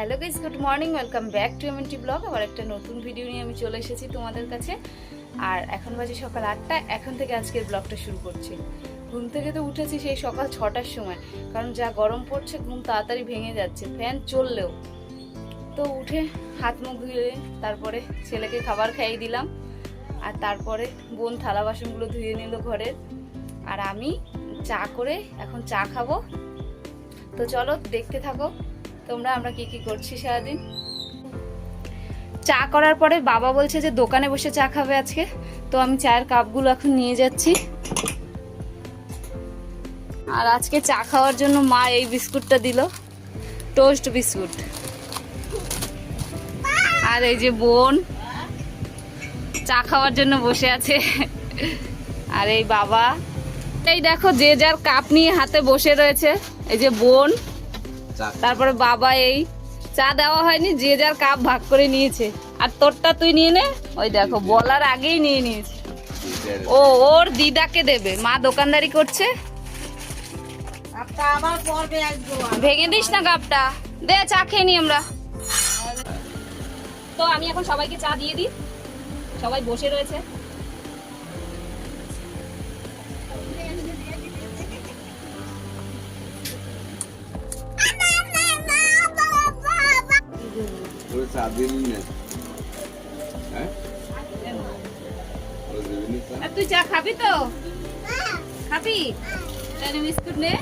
Hello guys good morning welcome back to MNT blog আবার একটা নতুন ভিডিও নিয়ে আমি চলে এসেছি তোমাদের কাছে। আর এখন বাজে সকাল আটটা, এখন থেকে আজকের ব্লগটা শুরু করছি। ঘুম থেকে তো উঠেছি সেই সকাল ছটার সময়, কারণ যা গরম পড়ছে, ঘুম তাড়াতাড়ি ভেঙে যাচ্ছে ফ্যান চললেও। তো উঠে হাত মুখ ধুয়ে তারপরে ছেলেকে খাবার খাইয়ে দিলাম, আর তারপরে বোন থালা বাসনগুলো ধুয়ে নিল ঘরের। আর আমি চা করে এখন চা খাব। তো চলো দেখতে থাকো। তোমরা, আমরা কি কি করছি সারাদিন? চা করার পরে বাবা বলছে যে দোকানে বসে চা খাবে আজকে। তো আমি চায়ের কাপগুলো এখন নিয়ে যাচ্ছি। আর আজকে চা খাওয়ার জন্য মা এই বিস্কুটটা দিল। Toast biscuit. আর এই যে বোন চা খাওয়ার জন্য বসে আছে। আর এই বাবা। এই দেখো, যে যার কাপ নিয়ে হাতে বসে রয়েছে। এই যে বোন। তারপরে বাবা এই চা দেওয়া হয়নি যে যার কাপ ভাগ করে নিয়েছে। আর তোরটা তুই নিয়ে নে। ওই দেখো বলার আগেই নিয়ে নিয়েছে। ও ওর দিদাকে দেবে। মা দোকানদারি করছে। ভেঙে দিস না কাপটা। দে চা খেয়ে নি আমরা। তো আমি এখন সবাইকে চা দিয়ে দিই। সবাই বসে রয়েছে। তুই চা খাবি তো খাবি তাহলে বিস্কুট নে।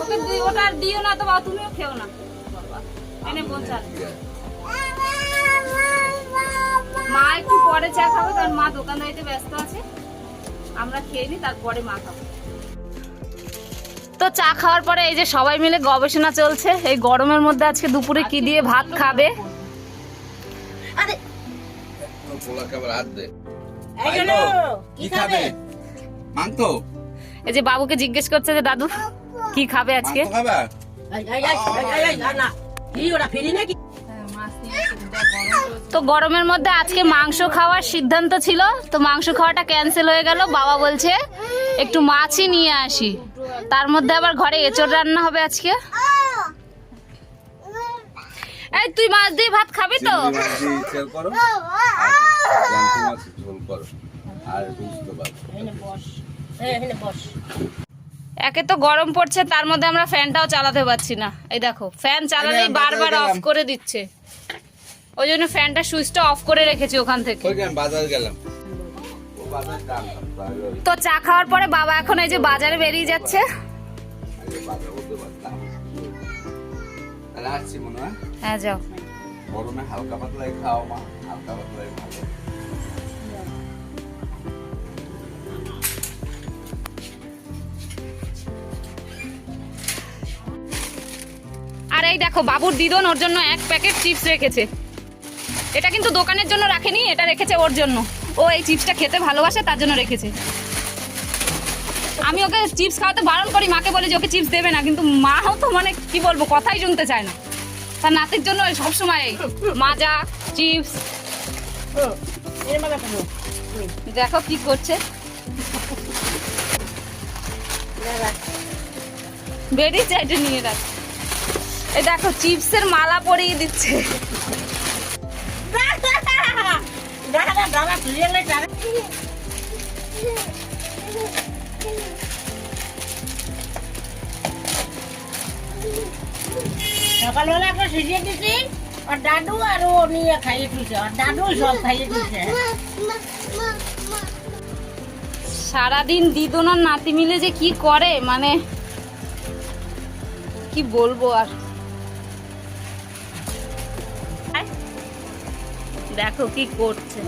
ওকে ওটা দিও না তো তুমিও খেও না। বাবা এনে আছে। মা একটু পরে চা খাব কারণ মা দোকানদারিতে ব্যস্ত আছে। আমরা খেয়ে নি তারপরে মা খাব। তো চা খাওয়ার পরে এই যে সবাই মিলে গবেষণা চলছে এই গরমের মধ্যে আজকে দুপুরে কি দিয়ে ভাত? খাবে? এই যে বাবুকে জিজ্ঞেস করছে যে দাদু কি খাবে আজকে? তো গরমের মধ্যে আজকে মাংস খাওয়ার সিদ্ধান্ত ছিল। তো মাংস খাওয়াটা ক্যান্সেল হয়ে গেল। বাবা বলছে একটু মাছই নিয়ে আসি। তার মধ্যে আবার ঘরে এঁচড় রান্না হবে আজকে। এই তুই মাছ দিয়ে ভাত খাবি তো? একে তো গরম পড়ছে তার মধ্যে আমরা ফ্যানটাও চালাতে পারছি না। এই দেখো ফ্যান চালালেই বারবার অফ করে দিচ্ছে। ওই জন্য ফ্যানটা সুইচটা অফ করে রেখেছি ওখান থেকে। বাজার গেলাম। তো চা খাওয়ার পরে বাবা এখন এই যে বাজারে বেরিয়ে যাচ্ছে। হয়। হ্যাঁ যাও। গরমে হালকা পাতলাই খাও মা হালকা পাতলাই ভালো আর এই দেখো বাবুর দিদন ওর জন্য এক প্যাকেট চিপস রেখেছে। এটা কিন্তু দোকানের জন্য রাখেনি, এটা রেখেছে ওর জন্য। ও এই চিপসটা খেতে ভালোবাসে, তার জন্য রেখেছে। আমি ওকে চিপস খাওয়াতে বারণ করি, মাকে বলে যে ওকে চিপস দেবে না, কিন্তু মাও তো মানে কি বলব, কথাই শুনতে চায় না। তার নাতির জন্য সবসময় মাজা, চিপস। দেখো কি করছে। দাঁড়া। বেরিয়ে চাইটে নিয়ে রাখ। এই দেখো, চিপসের মালা পরিয়ে দিচ্ছে। সকালবেলা সিজিয়ে আর নিয়ে খাইয়ে আর দাদু সব খাইয়ে দিছে। সারাদিন দিদুন আর নাতি মিলে যে কি করে মানে কি বলব আর? দেখো কি করছে।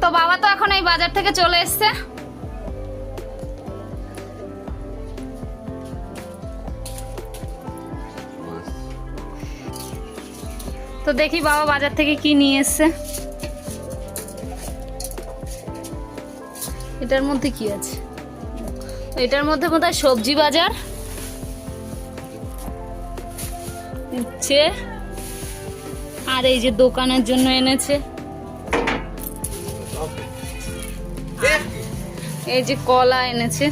তো বাবা তো এখন এই বাজার থেকে চলে এসছে। তো দেখি বাবা বাজার থেকে কি নিয়ে এসছে। এটার মধ্যে কি আছে? এটার মধ্যে বোধহয় সবজি বাজার। উচ্ছে আর এই যে দোকানের জন্য এনেছে। এই যে কলা এনেছে।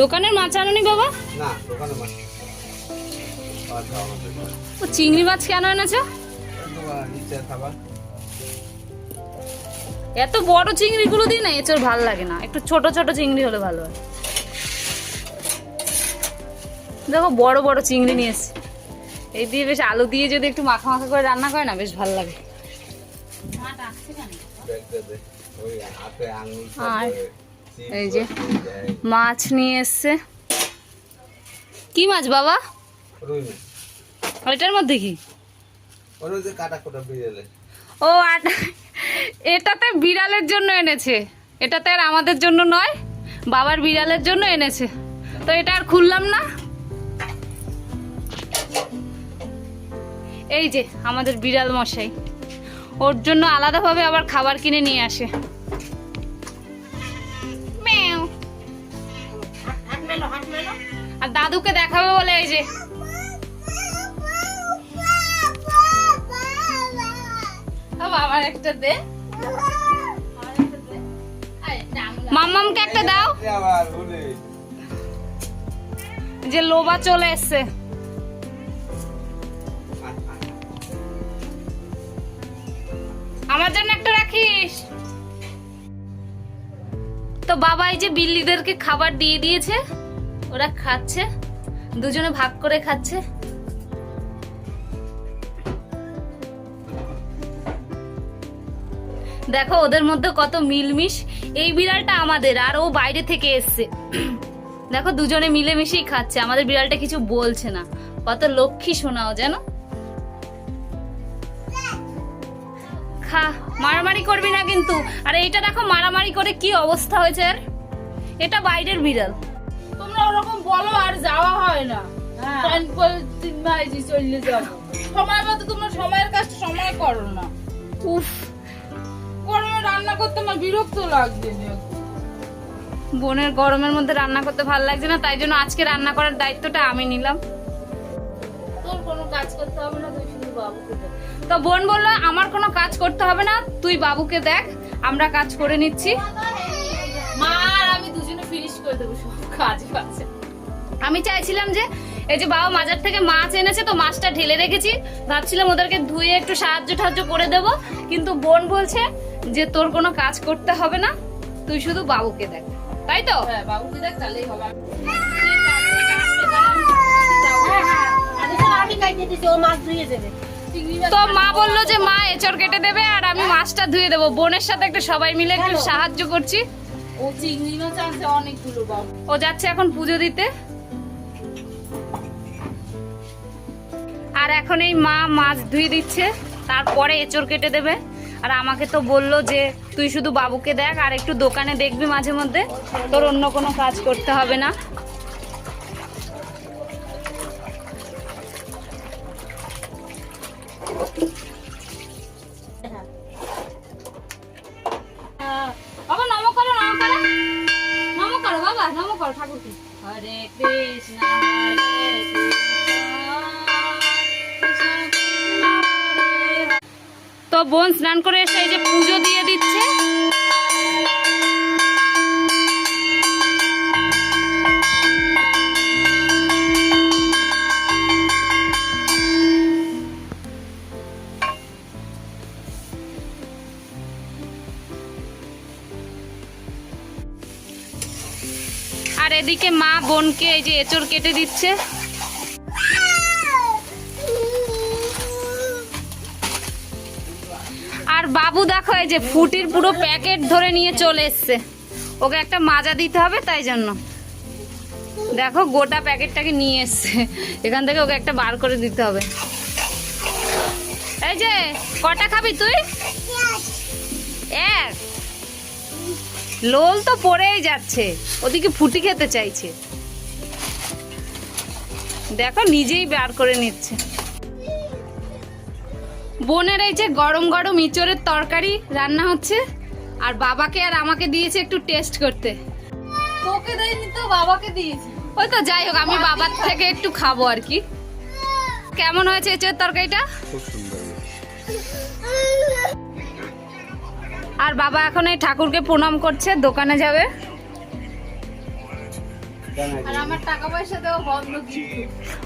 দোকানের মাছ আনুনি বাবা? চিংড়ি মাছ কেন এনেছো? এত বড় চিংড়িগুলো দিই না এচোর ভালো লাগে না। একটু ছোট ছোট চিংড়ি হলে ভালো হয়। দেখো বড় বড় চিংড়ি নিয়ে এসছি। এই দিয়ে বেশ আলু দিয়ে যদি একটু মাখা মাখা করে রান্না করে না বেশ ভালো লাগে। আর এই যে। মাছ নিয়ে এসছে। কি মাছ বাবা? ওইটার মধ্যে কি? ও আর এটাতে বিড়ালের জন্য এনেছে। এটাতে আর আমাদের জন্য নয়, বাবার বিড়ালের জন্য এনেছে। তো এটা আর খুললাম না। এই যে আমাদের বিড়াল মশাই, ওর জন্য আলাদাভাবে আবার খাবার কিনে নিয়ে আসে। আর দাদুকে দেখাবে বলে এই যে মাম্মামকে একটা দাও। যে লোবা চলে এসছে। আমার জন্য একটা রাখিস। তো বাবা এই যে বিল্লিদেরকে খাবার দিয়ে দিয়েছে, ওরা খাচ্ছে, দুজনে ভাগ করে খাচ্ছে। দেখো ওদের মধ্যে কত মিলমিশ। এই বিড়ালটা আমাদের আর ও বাইরে থেকে এসছে। দেখো দুজনে মিলেমিশেই খাচ্ছে আমাদের বিড়ালটা কিছু বলছে না। কত লক্ষ্মী শোনাও জানো? খা মারামারি করবি না কিন্তু। আর এইটা দেখো মারামারি করে কি অবস্থা হয়েছে এর এটা বাইরের বিড়াল। তোমরা ওরকম বলো আর যাওয়া হয় না। হ্যাঁ। সময় মতো তোমরা সময়ের কাজটা সময় করো না। উফ। রান্না করতে আমার বিরক্ত লাগছে বোনের গরমের মধ্যে রান্না করতে ভালো লাগছে না তাই জন্য আজকে রান্না করার দায়িত্বটা আমি নিলাম। তোর কোনো কাজ করতে হবে না তুই শুধু বাবুকে তো বোন বলল আমার কোনো কাজ করতে হবে না তুই বাবুকে দেখ আমরা কাজ করে নিচ্ছি। মা আর আমি দুজনে ফিনিশ করে দেবো সব কাজ আছে আমি চাইছিলাম যে এই যে বাবা মাজার থেকে মাছ এনেছে তো মাছটা ঢেলে রেখেছি। ভাবছিলাম ওদেরকে ধুয়ে একটু সাহায্য টাহায্য করে দেব কিন্তু বোন বলছে যে তোর কোনো কাজ করতে হবে না তুই শুধু বাবুকে দেখ। তাই তো? হ্যাঁ বাবুকে দেখ তাহলেই হবে। আর এসব আমি কাটিয়ে দিচ্ছি ও মাছ ধুয়ে দেবে তো মা বলল যে মা এচর কেটে দেবে আর আমি মাছটা ধুয়ে দেবো। বোনের সাথে একটু সবাই মিলে একটু সাহায্য করছি। ও চিংড়ি মাছ আনছে অনেকগুলো ও যাচ্ছে এখন পুজো দিতে। আর এখন এই মা মাছ ধুয়ে দিচ্ছে, তারপরে এচর কেটে দেবে। আর আমাকে তো বলল যে, তুই শুধু বাবুকে দেখ আর একটু দোকানে দেখবি মাঝে মধ্যে। তোর অন্য কোনো কাজ করতে হবে না। ঠাকুরকে। হরে কৃষ্ণ। তো বোন স্নান করে এসে এই যে পুজো দিয়ে দিচ্ছে। আর এদিকে মা বোনকে এই যে এচড় কেটে দিচ্ছে। আর বাবু দেখো এই যে ফুটির পুরো প্যাকেট ধরে নিয়ে চলে এসছে। ওকে একটা মাজা দিতে হবে তাই জন্য। দেখো গোটা প্যাকেটটাকে নিয়ে এসছে। এখান থেকে ওকে একটা বার করে দিতে হবে। এই যে, কটা খাবি তুই? এক। লোল তো পড়েই যাচ্ছে। ওদিকে ফুটি খেতে চাইছে। দেখো নিজেই বার করে নিচ্ছে। বোনের এই যে গরম গরম ইঁচড়ের তরকারি রান্না হচ্ছে। আর বাবাকে আর আমাকে দিয়েছে একটু টেস্ট করতে। তোকে দেয়নি তো বাবাকে দিয়েছি। ওই তো যাই হোক আমি বাবার থেকে একটু খাব আর কি। কেমন হয়েছে এঁচড়ের তরকারিটা? খুব সুন্দর আর বাবা এখন এই ঠাকুরকে প্রণাম করছে দোকানে যাবে। আর আমার টাকা পয়সা দেওয়া বন্ধ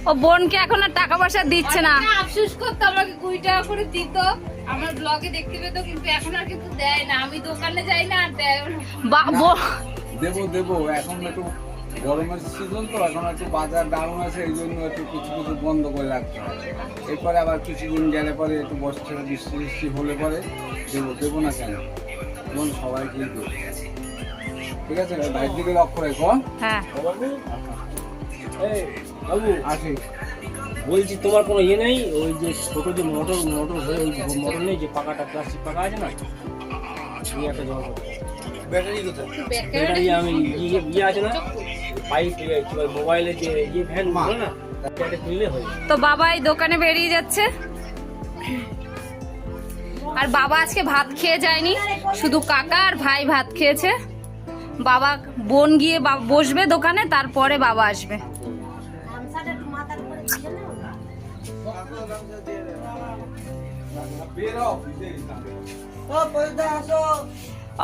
ও বোনকে এখন আর টাকা পয়সা দিচ্ছে না। আফসোস করতো আমাকে কুড়ি টাকা করে দিত। আমার ব্লগে দেখতে পেতো কিন্তু এখন আর কিন্তু দেয় না। আমি দোকানে যাই না আর দেয় না। বা- বো- দেবো দেবো এখন একটু গরমের সিজন তো এখন একটু বাজার ডাউন আছে এই জন্য একটু কিছু কিছু বন্ধ করে রাখতে হবে এরপরে আবার কিছুদিন গেলে পরে একটু বর্ষা বৃষ্টি বৃষ্টি হলে পরে দেবো দেবো না কেন? যেমন সবাইকেই দেবো। ঠিক আছে ভাইয়ের দিকে লক্ষ্য রেখো হ্যাঁ। বাবু আসি। বলছি তোমার কোনো ইয়ে নেই? ওই যে ছোট যে মোটর মোটর হয়ে ওই মোটর নেই যে পাকাটা প্লাস্টিক পাকা আছে না? এই একটা করতে ব্যাটারি কোথায়? ব্যাটারি আমি ইয়ে ইয়ে আছে না? পাইপ মোবাইলে যে ইয়ে ফ্যান না হয়ে। তো বাবা এই দোকানে বেরিয়ে যাচ্ছে। আর বাবা আজকে ভাত খেয়ে যায়নি শুধু কাকা আর ভাই ভাত খেয়েছে। বাবা বোন গিয়ে বসবে দোকানে, তারপরে বাবা আসবে।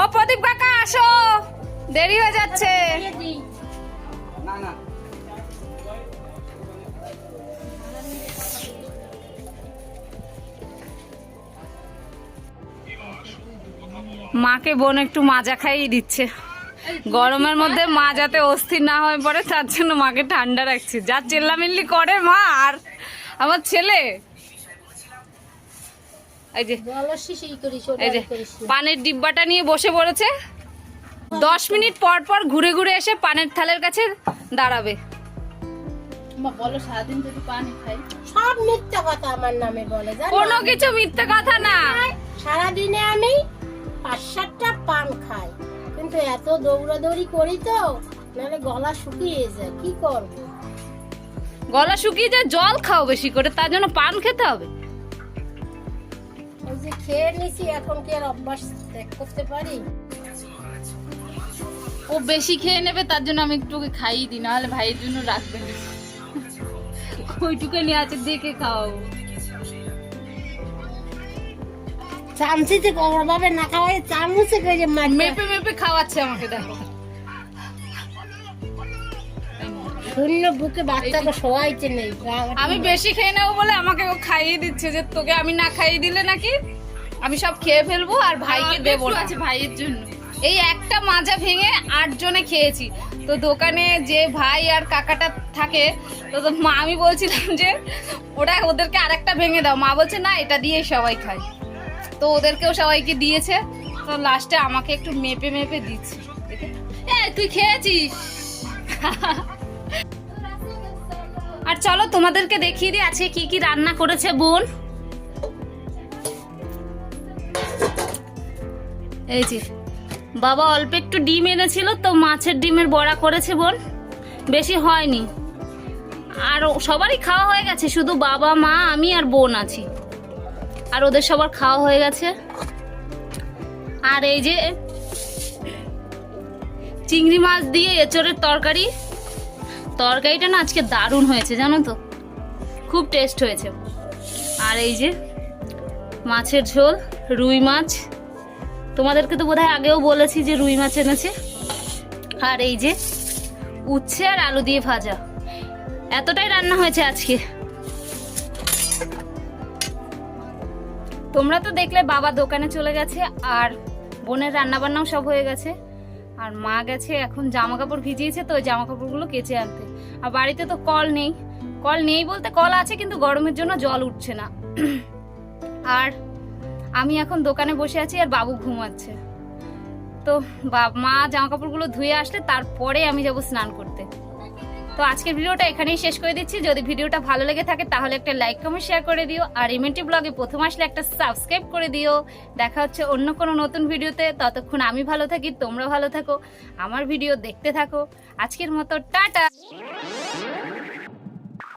ও প্রদীপ কাকা, আসো। দেরি হয়ে যাচ্ছে। মাকে বোন একটু মাজা খাইয়ে দিচ্ছে। গরমের মধ্যে মা যাতে অস্থির না হয়ে পড়ে তার জন্য মাকে ঠান্ডা রাখছি। যা চেল্লামিল্লি করে মা আর আমার ছেলে। এই যে এই পানের ডিব্বাটা নিয়ে বসে পড়েছে। দশ মিনিট পর পর ঘুরে ঘুরে এসে পানের থালের কাছে দাঁড়াবে? কোনো কিছু মিথ্যে কথা না। সারাদিনে আমি পাঁচ সাতটা পান খাই। কিন্তু এত দৌড়াদৌড়ি করি তো নাহলে গলা শুকিয়ে যায় কি করব? গলা শুকিয়ে যায় জল খাও বেশি করে তার জন্য পান খেতে হবে। ওই যে খেয়ে নিছি এখন কি আর অভ্যাস ত্যাগ করতে পারি? ও বেশি খেয়ে নেবে তার জন্য আমি একটু খাইয়ে দিই নাহলে ভাইয়ের জন্য রাখবে না। ওইটুকু নিয়ে আছে দেখে খাও চামচিতে কবর ভাবে না খাওয়াই চামচে করে মারবে। মেপে মেপে খাওয়াচ্ছে আমাকে দেখো। শূন্য বুকে বাচ্চাকে শোয়াইতে নেই আমি বেশি খেয়ে নেব বলে আমাকে ও খাইয়ে দিচ্ছে যে তোকে আমি না খাইয়ে দিলে নাকি? আমি সব খেয়ে ফেলব আর ভাইকে দেবো আছে ভাইয়ের জন্য। এই একটা মাজা ভেঙে আট জনে খেয়েছি। তো দোকানে যে ভাই আর কাকাটা থাকে তো তো মা আমি বলছিলাম যে ওটা ওদেরকে আরেকটা ভেঙে দাও। মা বলছে না এটা দিয়ে সবাই খায়। তো ওদেরকেও সবাইকে দিয়েছে। তো লাস্টে আমাকে একটু মেপে মেপে দিচ্ছে। তুই খেয়েছিস? আর চলো তোমাদেরকে দেখিয়ে দিই, আজকে কি কি রান্না করেছে বোন। এই যে, বাবা অল্প একটু ডিম এনেছিল, তো মাছের ডিমের বড়া করেছে বোন। বেশি হয়নি। আর সবারই খাওয়া হয়ে গেছে, শুধু বাবা, মা, আমি আর বোন আছি। আর ওদের সবার খাওয়া হয়ে গেছে। আর এই যে চিংড়ি মাছ দিয়ে এঁচড়ের তরকারি। তরকারিটা না আজকে দারুণ হয়েছে, জানো তো? খুব টেস্ট হয়েছে। আর এই যে মাছের ঝোল, রুই মাছ। তোমাদেরকে তো বোধহয় আগেও বলেছি যে রুই মাছ এনেছে। আর এই যে উচ্ছে আর আলু দিয়ে ভাজা। এতটাই রান্না হয়েছে আজকে। তোমরা তো দেখলে বাবা দোকানে চলে গেছে আর বোনের রান্না বান্নাও সব হয়ে গেছে। আর মা গেছে, এখন জামা কাপড় ভিজিয়েছে তো ওই জামা কাপড়গুলো কেচে আনতে। আর বাড়িতে তো কল নেই। কল নেই বলতে কল আছে কিন্তু গরমের জন্য জল উঠছে না। আর আমি এখন দোকানে বসে আছি আর বাবু ঘুমাচ্ছে। তো মা জামা কাপড়গুলো ধুয়ে আসলে তারপরে আমি যাব স্নান করতে। তো আজকের ভিডিওটা এখানেই শেষ করে দিচ্ছি। যদি ভিডিওটা ভালো লেগে থাকে, তাহলে একটা লাইক কমেন্ট শেয়ার করে দিও। আর ইমেন্টি ব্লগে প্রথম আসলে একটা সাবস্ক্রাইব করে দিও। দেখা হচ্ছে অন্য কোনো নতুন ভিডিওতে। ততক্ষণ আমি ভালো থাকি, তোমরা ভালো থাকো। আমার ভিডিও দেখতে থাকো। আজকের মতো, টাটা!